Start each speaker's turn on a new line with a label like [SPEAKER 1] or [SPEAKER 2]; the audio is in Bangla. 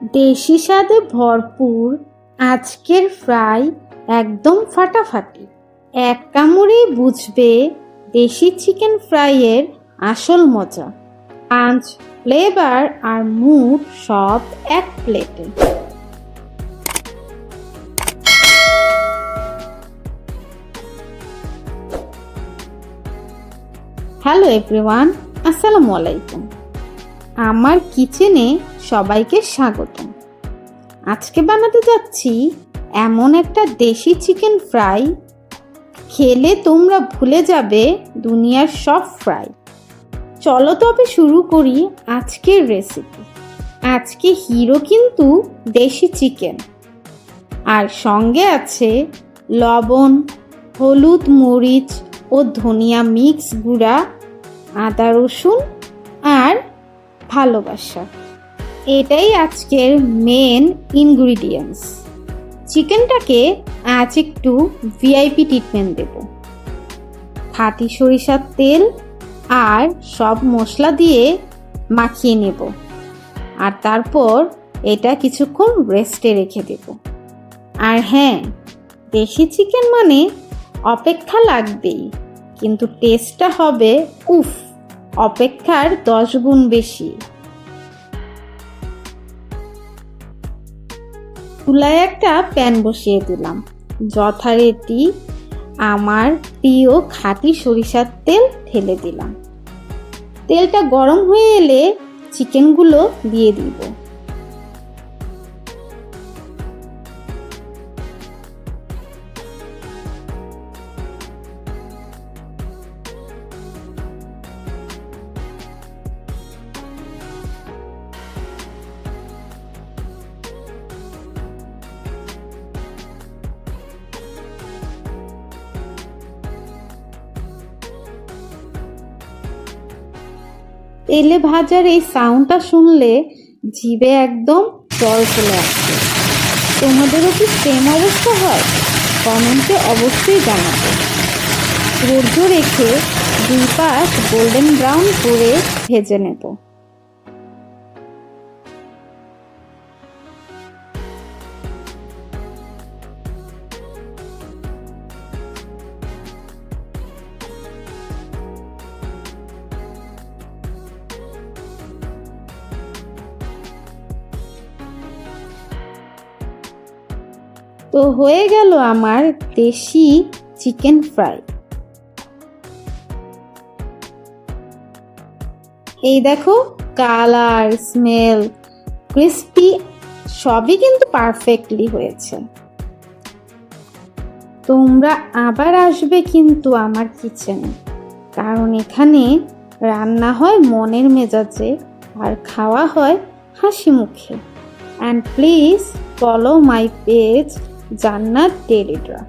[SPEAKER 1] দেশি স্বাদে ভরপুর, আজকের ফ্রাই একদম ফাটাফাটি। এক কামড়েই বুঝবে দেশি চিকেন ফ্রাইয়ের আসল মজা। পাঁচ ফ্লেভার আর মুড সব এক প্লেটে। হ্যালো এভরিওয়ান, আসসালামু আলাইকুম। আমার কিচেনে সবাইকে স্বাগত। আজকে বানাতে যাচ্ছি এমন একটা দেশি চিকেন ফ্রাই। খেলে তোমরা ভুলে যাবে দুনিয়ার সব ফ্রাই। চলো তবে শুরু করি আজকের রেসিপি আজকে হিরো কিন্তু দেশি চিকেন। আর সঙ্গে আছে লবণ, হলুদ মরিচ ও ধনিয়া মিক্স গুঁড়া, আদা রসুন আর ভালোবাসা। এটাই আজকের মেন ইনগ্রিডিয়েন্টস চিকেনটাকে আজ একটু ভিআইপি ট্রিটমেন্ট দেব। খাঁটি সরিষার তেল আর সব মশলা দিয়ে মাখিয়ে নেব। আর তারপর এটা কিছুক্ষণ রেস্টে রেখে দেব। আর হ্যাঁ দেশি চিকেন মানে অপেক্ষা লাগবেই, কিন্তু টেস্টটা হবে, উফ, অপেক্ষার দশ গুণ বেশি। চুলায় একটা প্যান বসিয়ে দিলাম। যথারীতি আমার প্রিয় খাঁটি সরিষার তেল ঢেলে দিলাম। তেলটা গরম হয়ে এলে চিকেনগুলো দিয়ে দিব। তেলে ভাজার এই সাউন্ডটা শুনলে জিভে একদম জল চলে আসবে তোমাদেরও কি সেম অবস্থা হয়? কমেন্টে অবশ্যই জানাবে। রোদ্র রেখে দুই পাশ গোল্ডেন ব্রাউন করে ভেজে নেব। তো হয়ে গেল আমার দেশি চিকেন ফ্রাই। এই দেখো, কালার, স্মেল, ক্রিস্পি, সবই কিন্তু পারফেক্টলি হয়েছে। তোমরা আবার আসবে কিন্তু আমার কিচেনে, কারণ এখানে রান্না হয় মনের মেজাজে আর খাওয়া হয় হাসি মুখে। And please follow my page Jannat Telegraph